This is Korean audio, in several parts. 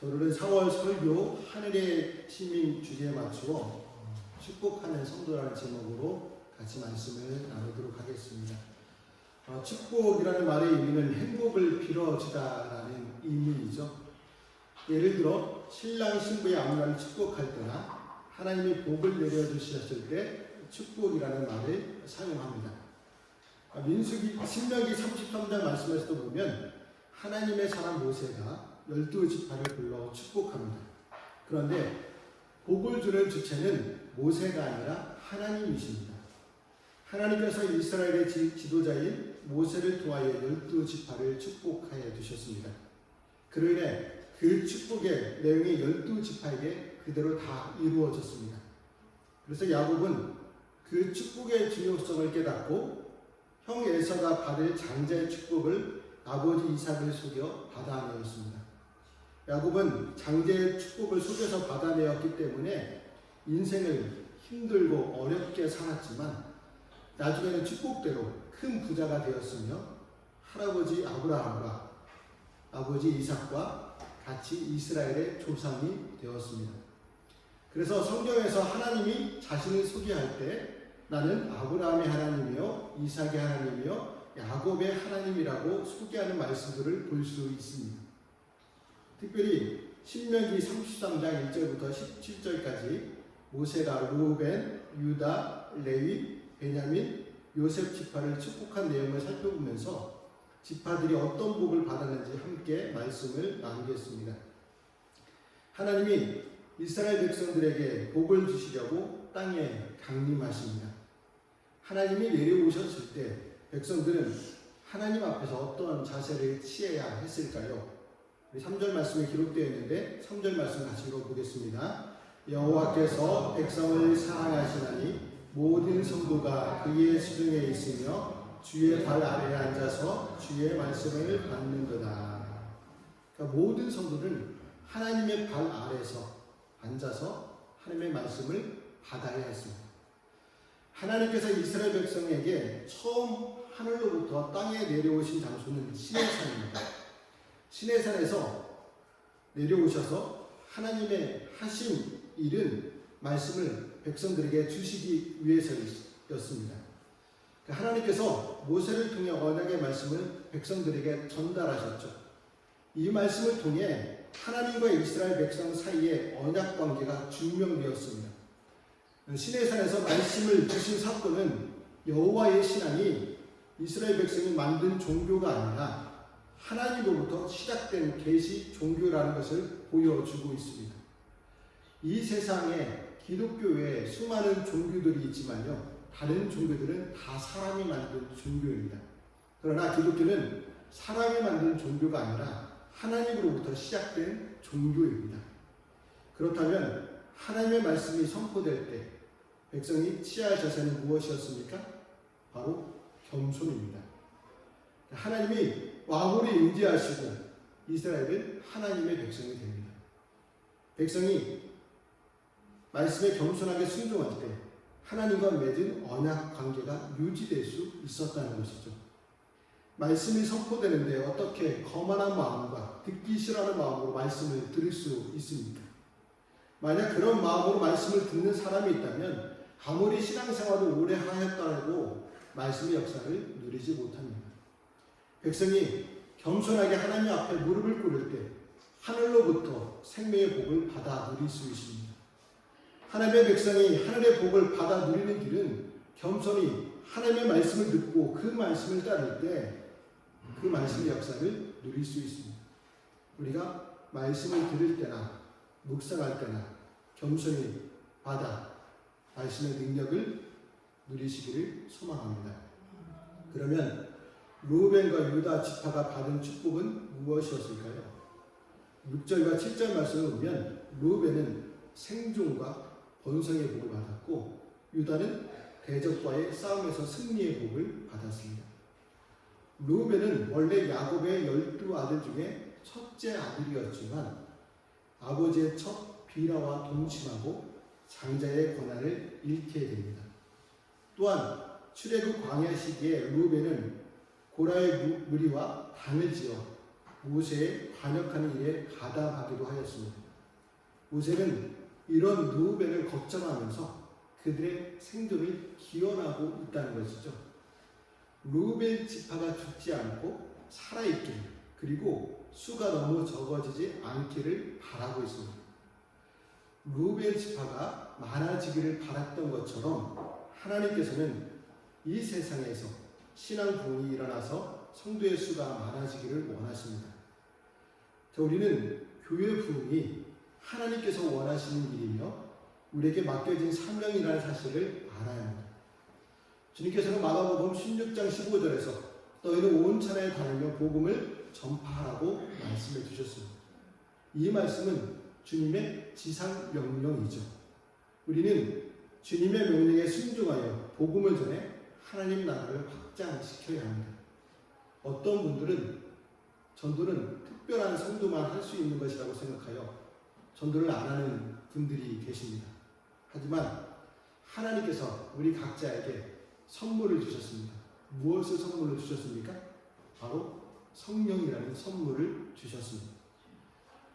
저는 4월 설교 하늘의 시민 주제에 맞추어 축복하는 성도라는 제목으로 같이 말씀을 나누도록 하겠습니다. 어, 축복이라는 말의 의미는 행복을 빌어주다라는 의미이죠. 예를 들어 신랑 신부의 앞날을 축복할 때나 하나님이 복을 내려주셨을 때 축복이라는 말을 사용합니다. 아, 민수기 신명기 33장 말씀에서도 보면 하나님의 사람 모세가 열두 지파를 불러 축복합니다. 그런데 복을 주는 주체는 모세가 아니라 하나님이십니다. 하나님께서 이스라엘의 지- 지도자인 모세를 통하여 열두 지파를 축복하여 주셨습니다. 그로 인해 그 축복의 내용이 열두 지파에게 그대로 다 이루어졌습니다. 그래서 야곱은 그 축복의 중요성을 깨닫고 형 에서가 받을 장자의 축복을 아버지 이삭을 속여 받아내었습니다. 야곱은 장자의 축복을 속여서 받아내었기 때문에 인생을 힘들고 어렵게 살았지만 나중에는 축복대로 큰 부자가 되었으며 할아버지 아브라함과 아버지 이삭과 같이 이스라엘의 조상이 되었습니다. 그래서 성경에서 하나님이 자신을 소개할 때 나는 아브라함의 하나님이요 이삭의 하나님이요 야곱의 하나님이라고 소개하는 말씀들을 볼 수 있습니다. 특별히 신명기 33장 1절부터 17절까지 모세가 루벤, 유다, 레위, 베냐민, 요셉 지파를 축복한 내용을 살펴보면서 지파들이 어떤 복을 받았는지 함께 말씀을 나누겠습니다. 하나님이 이스라엘 백성들에게 복을 주시려고 땅에 강림하십니다. 하나님이 내려오셨을 때 백성들은 하나님 앞에서 어떤 자세를 취해야 했을까요? 3절 말씀에 기록되어 있는데 3절 말씀 같이 읽어보겠습니다. 여호와께서 백성을 사랑하시나니 모든 성도가 그의 수중에 있으며 주의 발 아래에 앉아서 주의 말씀을 받는도다. 그러니까 모든 성도는 하나님의 발 아래서 앉아서 하나님의 말씀을 받아야 했습니다. 하나님께서 이스라엘 백성에게 처음 하늘로부터 땅에 내려오신 장소는 시내산입니다. 시내산에서 내려오셔서 하나님의 하신 일은 말씀을 백성들에게 주시기 위해서였습니다. 그러니까 하나님께서 모세를 통해 언약의 말씀을 백성들에게 전달하셨죠. 이 말씀을 통해 하나님과 이스라엘 백성 사이의 언약 관계가 증명되었습니다. 시내산에서 말씀을 주신 사건은 여호와의 신앙이 이스라엘 백성이 만든 종교가 아니라 하나님으로부터 시작된 계시 종교라는 것을 보여주고 있습니다. 이 세상에 기독교 외에 수많은 종교들이 있지만요. 다른 종교들은 다 사람이 만든 종교입니다. 그러나 기독교는 사람이 만든 종교가 아니라 하나님으로부터 시작된 종교입니다. 그렇다면 하나님의 말씀이 선포될 때 백성이 취할 자세는 무엇이었습니까? 바로 겸손입니다. 하나님이 왕으로 인지하시고 이스라엘은 하나님의 백성이 됩니다. 백성이 말씀에 겸손하게 순종할 때 하나님과 맺은 언약 관계가 유지될 수 있었다는 것이죠. 말씀이 선포되는데 어떻게 거만한 마음과 듣기 싫어하는 마음으로 말씀을 들을 수 있습니까? 만약 그런 마음으로 말씀을 듣는 사람이 있다면 아무리 신앙생활을 오래 하였더라도 말씀의 역사를 누리지 못합니다. 백성이 겸손하게 하나님 앞에 무릎을 꿇을 때 하늘로부터 생명의 복을 받아 누릴 수 있습니다. 하나님의 백성이 하늘의 복을 받아 누리는 길은 겸손히 하나님의 말씀을 듣고 그 말씀을 따를 때 그 말씀의 역사를 누릴 수 있습니다. 우리가 말씀을 들을 때나 묵상할 때나 겸손히 받아 말씀의 능력을 누리시기를 소망합니다. 그러면 루벤과 유다 지파가 받은 축복은 무엇이었을까요? 6절과 7절 말씀을 보면 루벤은 생존과 번성의 복을 받았고 유다는 대적과의 싸움에서 승리의 복을 받았습니다. 루벤은 원래 야곱의 열두 아들 중에 첫째 아들이었지만 아버지의 첫 비라와 동침하고 장자의 권한을 잃게 됩니다. 또한 출애굽 광야 시기에 루벤은 고라의 무리와 단을 지어 모세의 반역하는 일에 가담하기도 하였습니다. 모세는 이런 누벤을 걱정하면서 그들의 생존을 기원하고 있다는 것이죠. 루벤 지파가 죽지 않고 살아있기를 그리고 수가 너무 적어지지 않기를 바라고 있습니다. 루벤 지파가 많아지기를 바랐던 것처럼 하나님께서는 이 세상에서 신앙 부흥이 일어나서 성도의 수가 많아지기를 원하십니다. 자, 우리는 교회 부흥이 하나님께서 원하시는 일이며 우리에게 맡겨진 사명이라는 사실을 알아야 합니다. 주님께서는 마가복음 16장 15절에서 너희는 온 천하에 다니며 복음을 전파하라고 말씀해 주셨습니다. 이 말씀은 주님의 지상 명령이죠. 우리는 주님의 명령에 순종하여 복음을 전해 하나님 나라를 확장시켜야 합니다. 어떤 분들은 전도는 특별한 성도만 할 수 있는 것이라고 생각하여 전도를 안 하는 분들이 계십니다. 하지만 하나님께서 우리 각자에게 선물을 주셨습니다. 무엇을 선물로 주셨습니까? 바로 성령이라는 선물을 주셨습니다.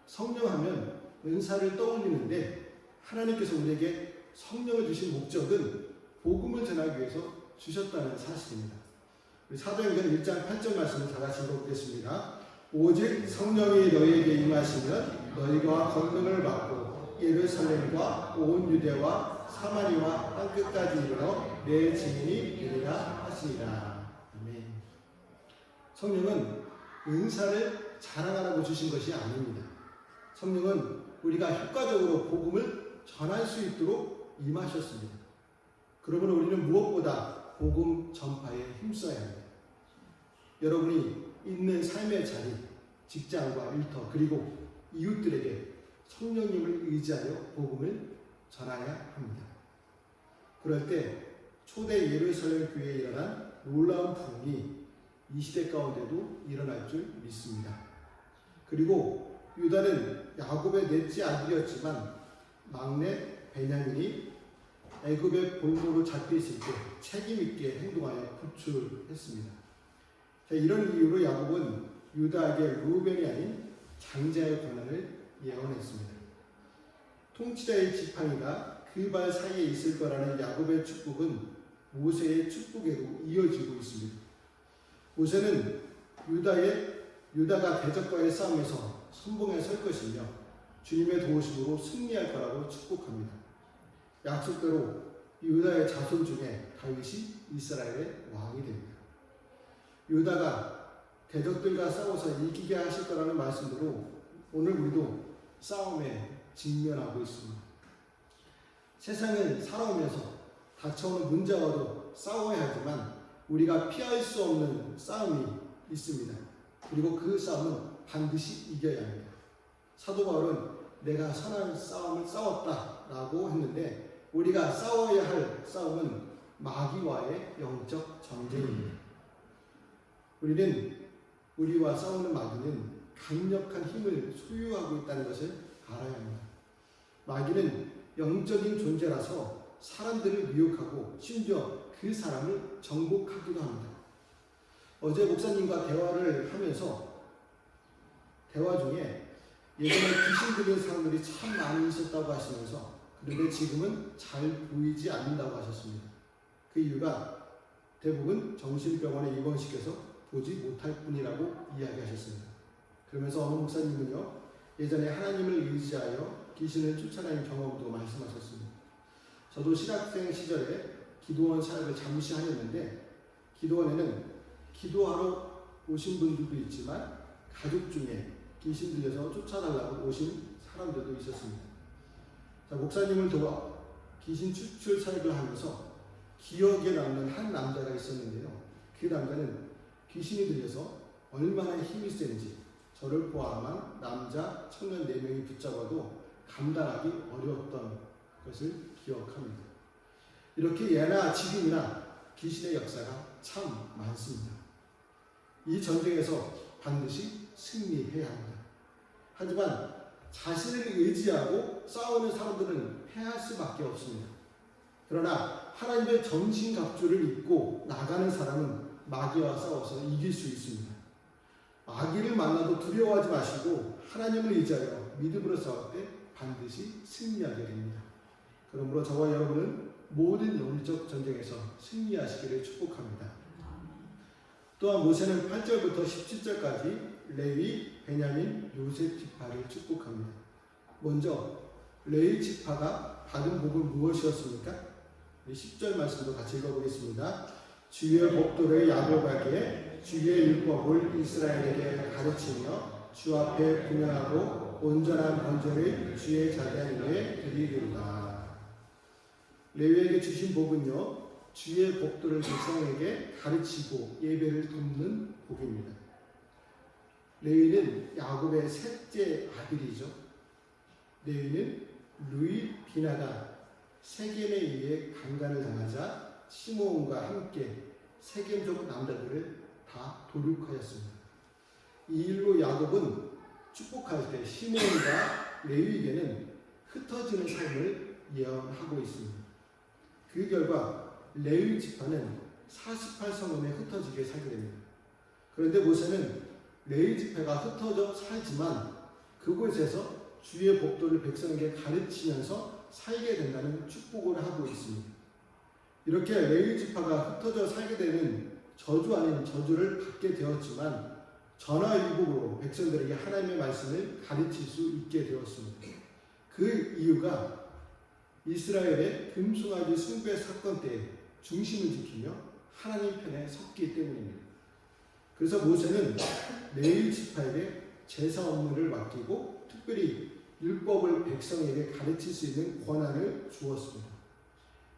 성령 하면 은사를 떠올리는데 하나님께서 우리에게 성령을 주신 목적은 복음을 전하기 위해서 주셨다는 사실입니다. 사도행전 1장 8절 말씀을 다 같이 읽어보겠습니다. 오직 성령이 너희에게 임하시면 너희가 권능을 받고 예루살렘과 온 유대와 사마리와 땅 끝까지 이르러 내 증인이 되리라 하시니라. 아멘. 성령은 은사를 자랑하라고 주신 것이 아닙니다. 성령은 우리가 효과적으로 복음을 전할 수 있도록 임하셨습니다. 그러므로 우리는 무엇보다 복음 전파에 힘써야 합니다. 여러분이 있는 삶의 자리, 직장과 일터, 그리고 이웃들에게 성령님을 의지하여 복음을 전하야 합니다. 그럴 때 초대 예루살렘 교회에 일어난 놀라운 부흥이 이 시대 가운데도 일어날 줄 믿습니다. 그리고 유다는 야곱의 넷째 아들이었지만 막내 베냐민이 애굽의 볼모로 잡혀 있을 때 책임 있게 행동하여 구출했습니다. 자, 이런 이유로 야곱은 유다에게 루벤이 아닌 장자의 권한을 예언했습니다. 통치자의 지팡이가 그 발 사이에 있을 거라는 야곱의 축복은 모세의 축복에도 이어지고 있습니다. 모세는 유다의 유다가 대적과의 싸움에서 선봉에 설 것이며 주님의 도우심으로 승리할 거라고 축복합니다. 약속대로 유다의 자손 중에 다윗이 이스라엘의 왕이 됩니다. 유다가 대적들과 싸워서 이기게 하실 거라는 말씀으로 오늘 우리도 싸움에 직면하고 있습니다. 세상을 살아오면서 닥쳐오는 문제와도 싸워야 하지만 우리가 피할 수 없는 싸움이 있습니다. 그리고 그 싸움은 반드시 이겨야 합니다. 사도 바울은 내가 선한 싸움을 싸웠다라고 했는데 우리가 싸워야 할 싸움은 마귀와의 영적 전쟁입니다. 우리는 우리와 싸우는 마귀는 강력한 힘을 소유하고 있다는 것을 알아야 합니다. 마귀는 영적인 존재라서 사람들을 미혹하고 심지어 그 사람을 정복하기도 합니다. 어제 목사님과 대화를 하면서 대화 중에 예전에 귀신 들린 사람들이 참 많이 있었다고 하시면서 그런데 지금은 잘 보이지 않는다고 하셨습니다. 그 이유가 대부분 정신병원에 입원시켜서 보지 못할 뿐이라고 이야기하셨습니다. 그러면서 어느 목사님은요, 예전에 하나님을 의지하여 귀신을 쫓아낸 경험도 말씀하셨습니다. 저도 신학생 시절에 기도원 사역을 잠시 하였는데, 기도원에는 기도하러 오신 분들도 있지만, 가족 중에 귀신 들려서 쫓아달라고 오신 사람들도 있었습니다. 자, 목사님을 도와 귀신 추출 사역을 하면서 기억에 남는 한 남자가 있었는데요. 그 남자는 귀신이 들려서 얼마나 힘이 센지 저를 포함한 남자 청년 4명이 붙잡아도 감당하기 어려웠던 것을 기억합니다. 이렇게 예나 지금이나 귀신의 역사가 참 많습니다. 이 전쟁에서 반드시 승리해야 합니다. 하지만 자신을 의지하고 싸우는 사람들은 패할 수밖에 없습니다. 그러나 하나님의 전신갑주를 입고 나가는 사람은 마귀와 싸워서 이길 수 있습니다. 아기를 만나도 두려워하지 마시고 하나님을 의지하여 믿음으로 싸울 때 반드시 승리하게 됩니다. 그러므로 저와 여러분은 모든 영적 전쟁에서 승리하시기를 축복합니다. 또한 모세는 8절부터 17절까지 레위, 베냐민, 요셉 지파를 축복합니다. 먼저 레위 지파가 받은 복은 무엇이었습니까? 10절 말씀도 같이 읽어보겠습니다. 주의 복도를 야곱에게 주의 율법을 이스라엘에게 가르치며 주 앞에 분양하고 온전한 번제를 주의 자대한 위에 드리리로다. 레위에게 주신 복은요 주의 복도를 백성에게 가르치고 예배를 돕는 복입니다. 레위는 야곱의 셋째 아들이죠. 레위는 루이 비나가 세겜에 의해 강간을 당하자 시므온과 함께 세겜족 남자들을 다 도륙하였습니다. 이 일로 야곱은 축복할 때 시므온과 레위에게는 흩어지는 삶을 예언하고 있습니다. 그 결과 레위 지파는 48성읍에 흩어지게 살게 됩니다. 그런데 모세는 레위 지파가 흩어져 살지만 그곳에서 주의 복도를 백성에게 가르치면서 살게 된다는 축복을 하고 있습니다. 이렇게 레위 지파가 흩어져 살게 되는 저주 아닌 저주를 받게 되었지만 전화위복으로 백성들에게 하나님의 말씀을 가르칠 수 있게 되었습니다. 그 이유가 이스라엘의 금송아지 숭배 사건 때 중심을 지키며 하나님 편에 섰기 때문입니다. 그래서 모세는 레위 지파에게 제사 업무를 맡기고 특별히 율법을 백성에게 가르칠 수 있는 권한을 주었습니다.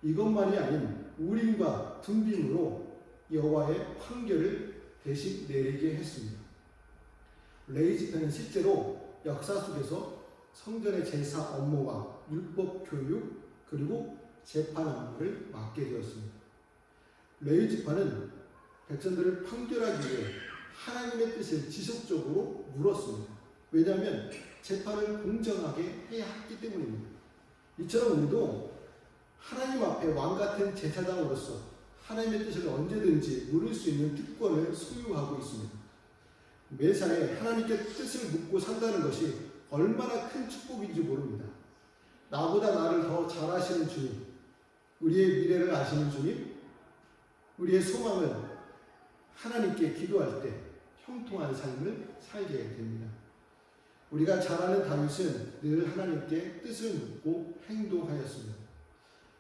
이것만이 아닌 우림과 둠빔으로 여호와의 판결을 대신 내리게 했습니다. 레위 지파는 실제로 역사 속에서 성전의 제사 업무와 율법 교육 그리고 재판 업무를 맡게 되었습니다. 레위 지파는 백성들을 판결하기 위해 하나님의 뜻을 지속적으로 물었습니다. 왜냐하면 재판을 공정하게 해야 했기 때문입니다. 이처럼 우리도 하나님 앞에 왕 같은 제사장으로서 하나님의 뜻을 언제든지 물을 수 있는 특권을 소유하고 있습니다. 매사에 하나님께 뜻을 묻고 산다는 것이 얼마나 큰 축복인지 모릅니다. 나보다 나를 더 잘 아시는 주님, 우리의 미래를 아시는 주님, 우리의 소망은 하나님께 기도할 때 형통한 삶을 살게 됩니다. 우리가 잘 아는 다윗은 늘 하나님께 뜻을 묻고 행동하였습니다.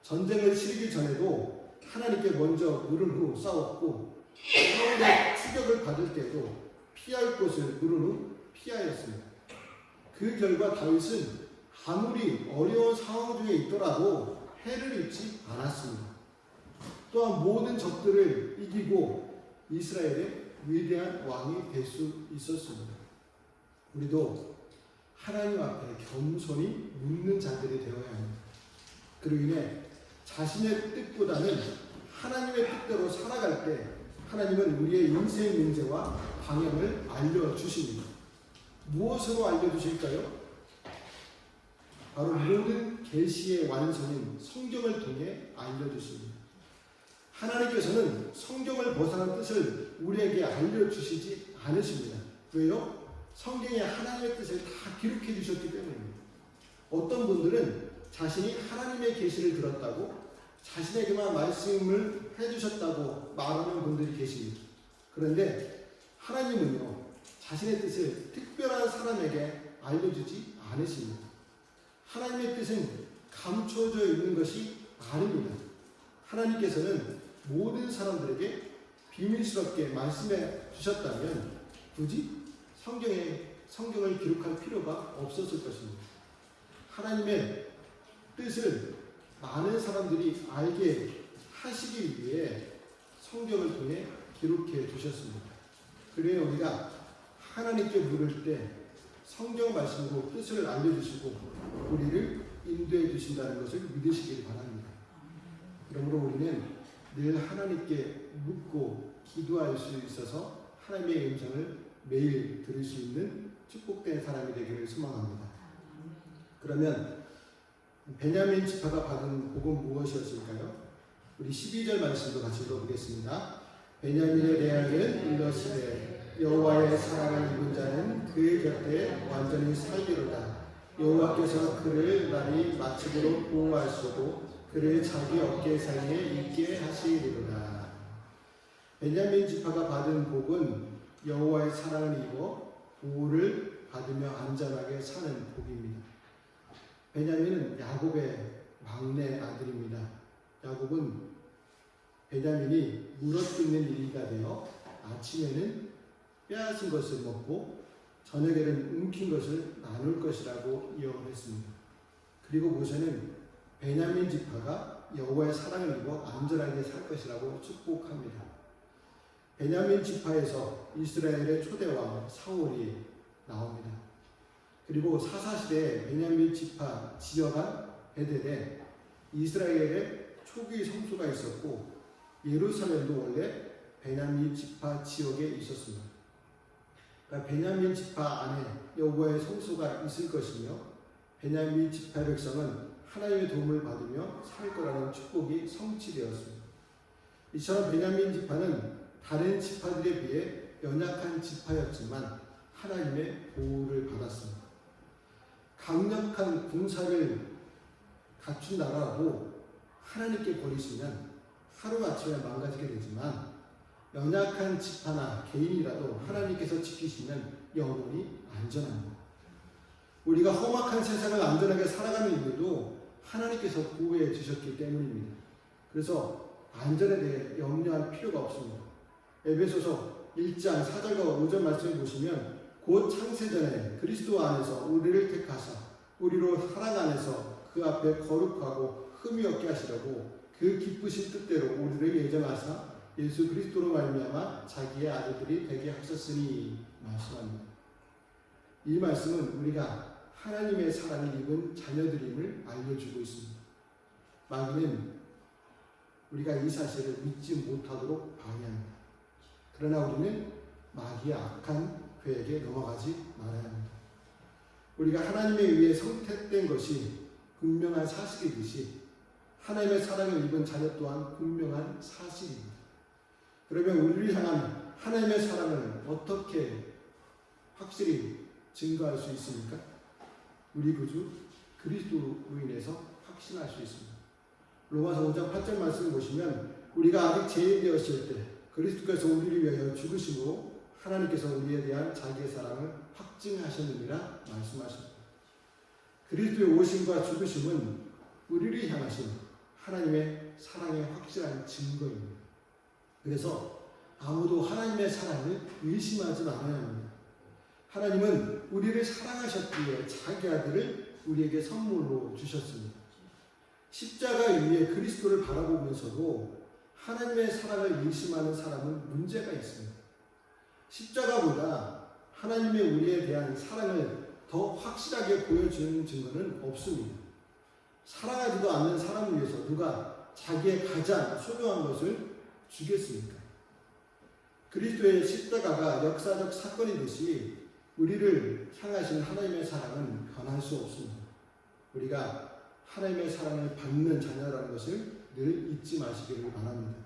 전쟁을 치르기 전에도 하나님께 먼저 물은 후 싸웠고 사울의 추격을 받을 때도 피할 곳을 물은 후 피하였습니다. 그 결과 다윗은 아무리 어려운 상황 중에 있더라도 해를 입지 않았습니다. 또한 모든 적들을 이기고 이스라엘의 위대한 왕이 될 수 있었습니다. 우리도 하나님 앞에 겸손히 묻는 자들이 되어야 합니다. 그로 인해 자신의 뜻보다는 하나님의 뜻대로 살아갈 때 하나님은 우리의 인생 문제와 방향을 알려주십니다. 무엇으로 알려주실까요? 바로 모든 계시의 완성인 성경을 통해 알려주십니다. 하나님께서는 성경을 벗어난 뜻을 우리에게 알려주시지 않으십니다. 왜요? 성경에 하나님의 뜻을 다 기록해 주셨기 때문입니다. 어떤 분들은 자신이 하나님의 계시를 들었다고 자신에게만 말씀을 해주셨다고 말하는 분들이 계십니다. 그런데 하나님은요, 자신의 뜻을 특별한 사람에게 알려주지 않으십니다. 하나님의 뜻은 감춰져 있는 것이 아닙니다. 하나님께서는 모든 사람들에게 비밀스럽게 말씀해 주셨다면 굳이 성경에 성경을 기록할 필요가 없었을 것입니다. 하나님의 뜻을 많은 사람들이 알게 하시기 위해 성경을 통해 기록해 주셨습니다. 그래야 우리가 하나님께 물을 때 성경 말씀으로 뜻을 알려주시고 우리를 인도해 주신다는 것을 믿으시길 바랍니다. 그러므로 우리는 늘 하나님께 묻고 기도할 수 있어서 하나님의 음성을 매일 들을 수 있는 축복된 사람이 되기를 소망합니다. 그러면 베냐민 지파가 받은 복은 무엇이었을까요? 우리 12절 말씀도 같이 읽어보겠습니다. 베냐민의 레알은 일러스되 여호와의 사랑을 입은 자는 그의 곁에 완전히 살기로다. 여호와께서 그를 날이 마침으로 보호하시고 그를 자기 어깨 사이에 있게 하시리로다. 베냐민 지파가 받은 복은 여호와의 사랑을 입어 보호를 받으며 안전하게 사는 복입니다. 베냐민은 야곱의 막내 아들입니다. 야곱은 베냐민이 물어뜯는 일이가 되어 아침에는 빼앗은 것을 먹고 저녁에는 움킨 것을 나눌 것이라고 이야기했습니다. 그리고 모세는 베냐민 지파가 여호와의 사랑을 입어 안전하게 살 것이라고 축복합니다. 베냐민 지파에서 이스라엘의 초대왕 사울이 나옵니다. 그리고 사사시대에 베냐민 지파 지어간 베델에 이스라엘의 초기 성소가 있었고 예루살렘도 원래 베냐민 지파 지역에 있었습니다. 그러니까 베냐민 지파 안에 여호와의 성소가 있을 것이며 베냐민 지파 백성은 하나님의 도움을 받으며 살 거라는 축복이 성취되었습니다. 이처럼 베냐민 지파는 다른 지파들에 비해 연약한 지파였지만 하나님의 보호를 받았습니다. 강력한 군사를 갖춘 나라라고 하나님께 버리시면 하루아침에 망가지게 되지만 연약한 지파나 개인이라도 하나님께서 지키시면 영원히 안전합니다. 우리가 험악한 세상을 안전하게 살아가는 이유도 하나님께서 보호해 주셨기 때문입니다. 그래서 안전에 대해 염려할 필요가 없습니다. 에베소서 1장 4절과 5절 말씀을 보시면 곧 창세전에 그리스도 안에서 우리를 택하사 우리로 사랑 안에서 그 앞에 거룩하고 흠이 없게 하시려고 그 기쁘신 뜻대로 우리를 예정하사 예수 그리스도로 말미암아 자기의 아들들이 되게 하셨으니 말씀합니다. 이 말씀은 우리가 하나님의 사랑을 입은 자녀들임을 알려주고 있습니다. 마귀는 우리가 이 사실을 믿지 못하도록 방해합니다. 그러나 우리는 마귀의 악한 괴에게 넘어가지 말아야 합니다. 우리가 하나님에 의해 선택된 것이 분명한 사실이듯이 하나님의 사랑을 입은 자녀 또한 분명한 사실입니다. 그러면 우리를 향한 하나님의 사랑을 어떻게 확실히 증거할 수 있습니까? 우리 구주 그리스도로 인해서 확신할 수 있습니다. 로마서 5장 8절 말씀을 보시면 우리가 아직 죄인되었을 때 그리스도께서 우리를 위하여 죽으심으로 하나님께서 우리에 대한 자기의 사랑을 확증하셨느니라 말씀하십니다. 그리스도의 오심과 죽으심은 우리를 향하신 하나님의 사랑의 확실한 증거입니다. 그래서 아무도 하나님의 사랑을 의심하지 말아야 합니다. 하나님은 우리를 사랑하셨기에 자기 아들을 우리에게 선물로 주셨습니다. 십자가 위에 그리스도를 바라보면서도 하나님의 사랑을 의심하는 사람은 문제가 있습니다. 십자가보다 하나님의 우리에 대한 사랑을 더 확실하게 보여주는 증거는 없습니다. 사랑하지도 않는 사람을 위해서 누가 자기의 가장 소중한 것을 주겠습니까? 그리스도의 십자가가 역사적 사건이듯이 우리를 향하신 하나님의 사랑은 변할 수 없습니다. 우리가 하나님의 사랑을 받는 자녀라는 것을 늘 잊지 마시기를 바랍니다.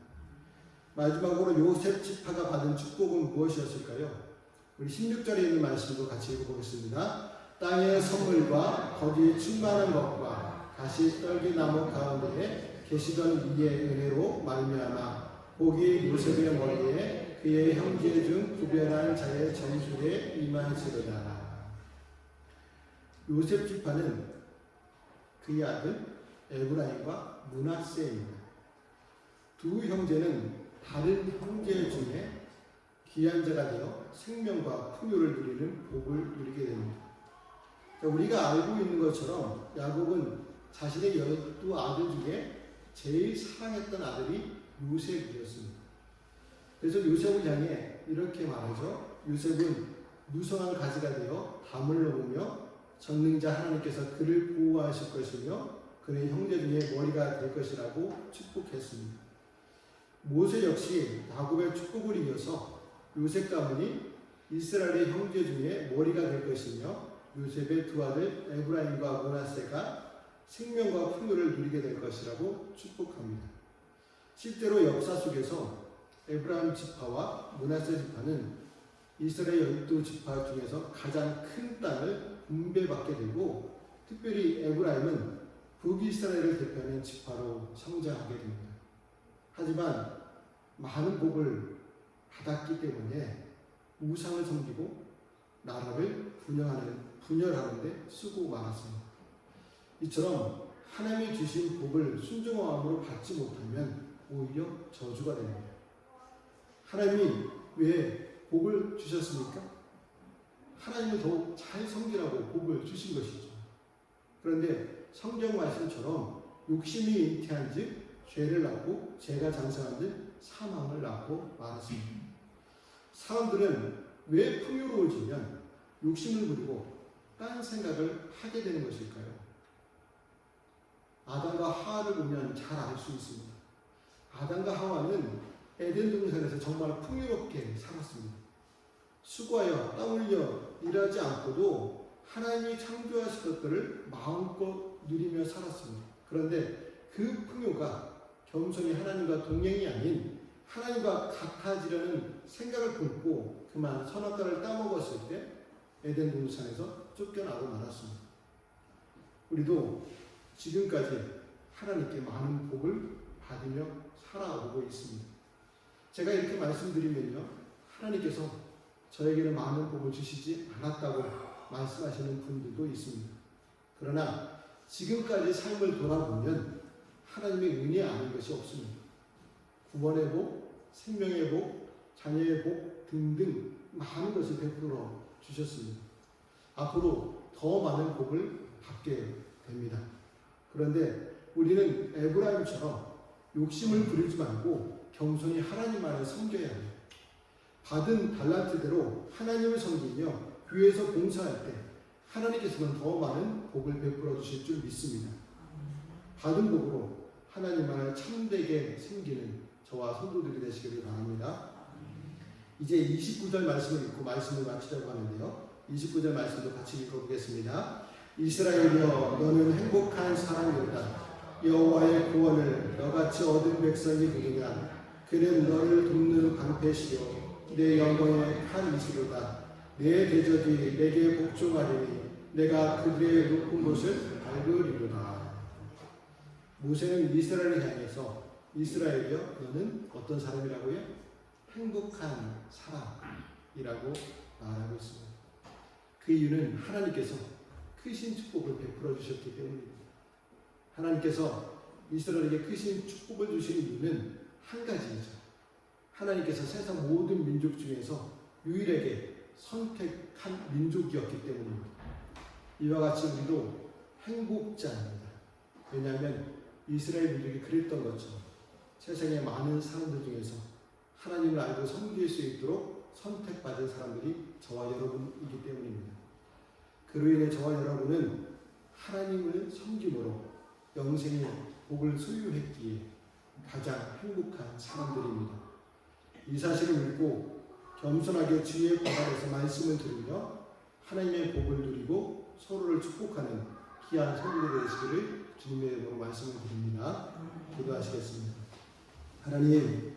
마지막으로 요셉 지파가 받은 축복은 무엇이었을까요? 우리 16절에 있는 말씀도 같이 읽어보겠습니다. 땅의 선물과 거기에 충만한 것과 가시 떨기 나무 가운데 계시던 이의 은혜로 말미암아 복이 요셉의 머리에 그의 형제 중 구별한 자의 전술에 임하시로다. 요셉 지파는 그의 아들 에브라임과 문하세입니다. 두 형제는 다른 형제 중에 귀한 자가 되어 생명과 풍요를 누리는 복을 누리게 됩니다. 우리가 알고 있는 것처럼 야곱은 자신의 열두 아들 중에 제일 사랑했던 아들이 요셉이었습니다. 그래서 요셉을 향해 이렇게 말하죠. 요셉은 무성한 가지가 되어 담을 넘으며 전능자 하나님께서 그를 보호하실 것이며 그의 형제 중에 머리가 될 것이라고 축복했습니다. 모세 역시 야곱의 축복을 이어서 요셉 가문이 이스라엘의 형제 중에 머리가 될 것이며 요셉의 두 아들 에브라임과 문하세가 생명과 풍요를 누리게 될 것이라고 축복합니다. 실제로 역사 속에서 에브라임 지파와 문하세 지파는 이스라엘 열두 지파 중에서 가장 큰 땅을 분배받게 되고 특별히 에브라임은 북이스라엘을 대표하는 지파로 성장하게 됩니다. 하지만 많은 복을 받았기 때문에 우상을 섬기고 나라를 분열하는 분열하는데 쓰고 말았습니다. 이처럼 하나님이 주신 복을 순종함으로 받지 못하면 오히려 저주가 됩니다. 하나님이 왜 복을 주셨습니까? 하나님을 더욱 잘 섬기라고 복을 주신 것이죠. 그런데 성경 말씀처럼 욕심이 잉태한 즉 죄를 낳고 죄가 장성한 즉 사망을 낳고 말았습니다. 사람들은 왜 풍요로워지면 욕심을 부리고 딴 생각을 하게 되는 것일까요? 아담과 하와를 보면 잘 알 수 있습니다. 아담과 하와는 에덴 동산에서 정말 풍요롭게 살았습니다. 수고하여 땀 흘려 일하지 않고도 하나님이 창조하신 것들을 마음껏 누리며 살았습니다. 그런데 그 풍요가 겸손히 하나님과 동행이 아닌 하나님과 같아지려는 생각을 품고 그만 선악과를 따먹었을 때 에덴 동산에서 쫓겨나고 말았습니다. 우리도 지금까지 하나님께 많은 복을 받으며 살아오고 있습니다. 제가 이렇게 말씀드리면요. 하나님께서 저에게는 많은 복을 주시지 않았다고 말씀하시는 분들도 있습니다. 그러나 지금까지 삶을 돌아보면 하나님의 은혜 아닌 것이 없습니다. 구원의 복, 생명의 복, 자녀의 복 등등 많은 것을 베풀어 주셨습니다. 앞으로 더 많은 복을 받게 됩니다. 그런데 우리는 에브라임처럼 욕심을 부리지 말고 겸손히 하나님만을 섬겨야 해요. 받은 달란트대로 하나님을 섬기며 교회에서 봉사할 때 하나님께서는 더 많은 복을 베풀어 주실 줄 믿습니다. 받은 복으로 하나님만을 참되게 섬기는 저와 성도들이 되시기를 바랍니다. 이제 29절 말씀을 읽고 말씀을 마치려고 하는데요. 29절 말씀도 같이 읽어보겠습니다. 이스라엘이여 너는 행복한 사람이로다. 여호와의 구원을 너같이 얻은 백성이 누구냐? 그는 너를 돕는 방패시요 내 영광의 칼 이시로다. 내 대적이 내게 복종하리니 내가 그들의 높은 곳을 밟으리로다. 모세는 이스라엘을 향해서 이스라엘이여 너는 어떤 사람이라고요? 행복한 사람이라고 말하고 있습니다. 그 이유는 하나님께서 크신 축복을 베풀어 주셨기 때문입니다. 하나님께서 이스라엘에게 크신 축복을 주신 이유는 한 가지이죠. 하나님께서 세상 모든 민족 중에서 유일하게 선택한 민족이었기 때문입니다. 이와 같이 우리도 행복자입니다. 왜냐하면 이스라엘 민족이 그랬던 것처럼 세상의 많은 사람들 중에서 하나님을 알고 섬길 수 있도록 선택받은 사람들이 저와 여러분이기 때문입니다. 그로 인해 저와 여러분은 하나님을 섬김으로 영생의 복을 소유했기에 가장 행복한 사람들입니다. 이 사실을 믿고 겸손하게 주의 법 안에서 말씀을 들으며 하나님의 복을 누리고 서로를 축복하는 귀한 성도들 되시기를 주님의 이름으로 말씀을 드립니다. 기도하시겠습니다. 하나님,